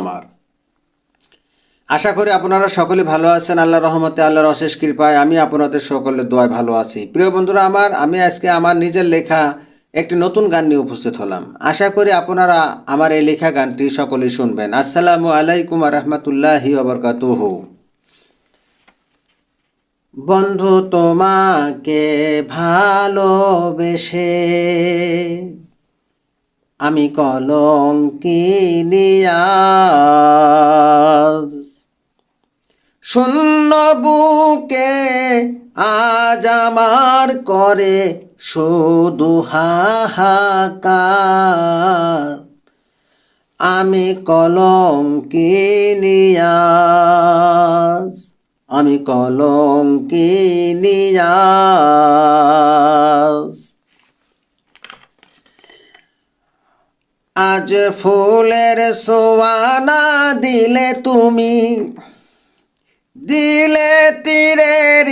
আমার। আশা করি আপনারা সকলে ভালো আছেন আল্লাহ রহমতে, আল্লাহর অশেষ কৃপায়। আমি আপনাদের সকলের দোয়ায় ভালো আছি। প্রিয় বন্ধুরা আমার, আমি আজকে আমার নিজের লেখা একটি নতুন গান নিয়ে উপস্থিত হলাম। আশা করি আপনারা আমার এই লেখা গানটি সকলেই শুনবেন। আসসালামু আলাইকুম রহমতুল্লাহি ওবরকাতুহ বন্ধু, তোমাকে ভালোবেসে আমি কলঙ্কিনিয়া শূন্য বুকে আজ আমার করে শুধু হাহাকার। আমি কলঙ্কিনিয়া আমি কলঙ্কিনিয়া আজ ফুলের সোয়ানা দিলে তুমি। দিলে তীরের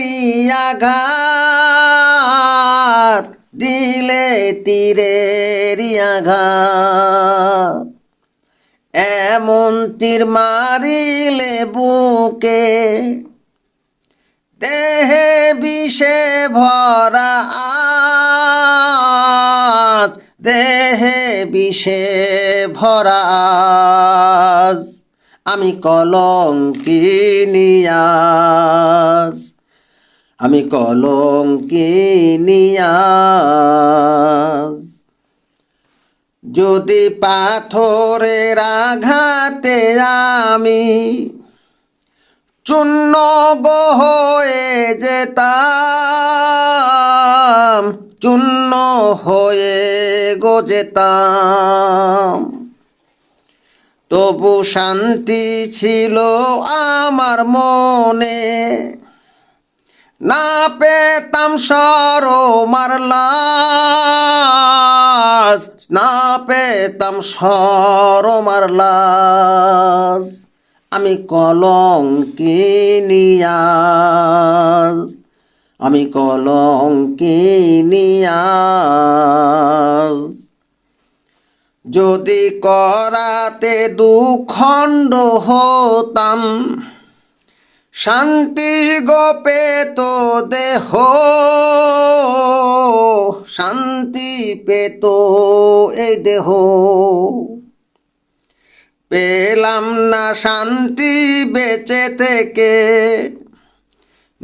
আঘাত। দিলে তীরের আঘাত। এমন তীর মারিলে বুকে দেহে বিষে ভরা আজ। দেহে বিষে ভরা আজ আমি কলঙ্কিনিয়াজ আমি কলঙ্কিনিয়াজ যদি পাথরের আঘাতে আমি চূর্ণ গো হয়ে যেতাম চূর্ণ হয়ে গো যেতাম। তবু শান্তি ছিল আমার মনে। না পেতাম সর মারলাস না পেতাম সর মারলাস আমি কলঙ্কিনিয়াস আমি কলঙ্কিনিয়াস যদি করাতে দুখণ্ড হতাম, শান্তি গোপে তো দেহ, শান্তি পেত এই দেহ। পেলাম না শান্তি বেঁচে থেকে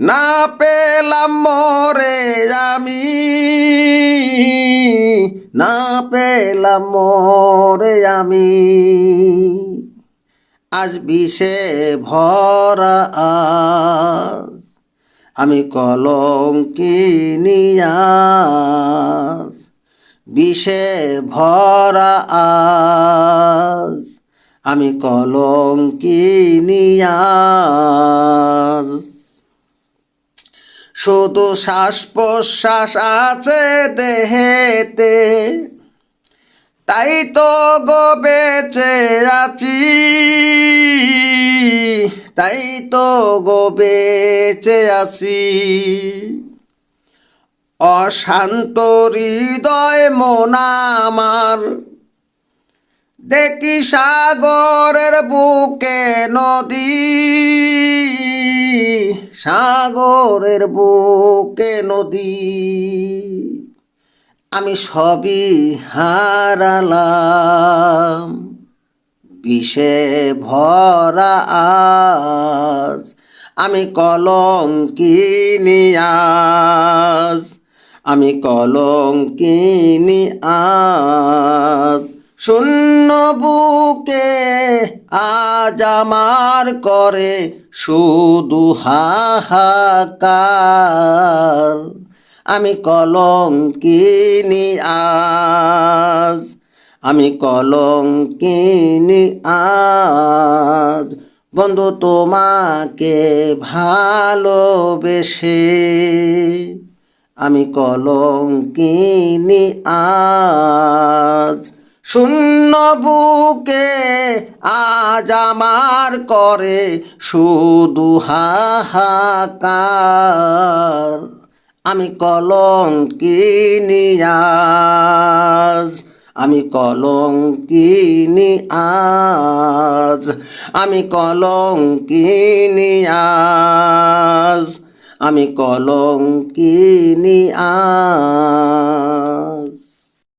না পেলাম মরে আমি। না পেলাম মরে আমি। আজ বিষে ভরা আমি কলঙ্কিনিয়াস বিষে ভরা আজ, আমি কলঙ্কিনিয়াস শুধু শ্বাস প্রশ্বাস আছে দেহেতে। তাই তো গো বেঁচে আছি। তাই তো গো বেঁচে আছি। অশান্ত হৃদয় আমার। দেখি সাগরের বুকে নদী। সাগরের বুকে নদী। আমি সবই হারালাম, বিষে ভরা আজ। আমি কলঙ্কিনিয়াজ আমি কলঙ্কিনি আজ। শূন্য বুকে আজ আমার করে শুধু হাহাকার। আমি কলম কিনি আজ, আমি কলম কিনি আজ। বন্ধু, তোমাকে ভালোবেসে আমি কলম কিনি আজ। শূন্য বুকে আজ আমার করে শুধু হাহাকার। আমি কলম কিনিয়াজ আমি কলম কিনি আজ আমি কলম আজ আমি কলম কিনি আজ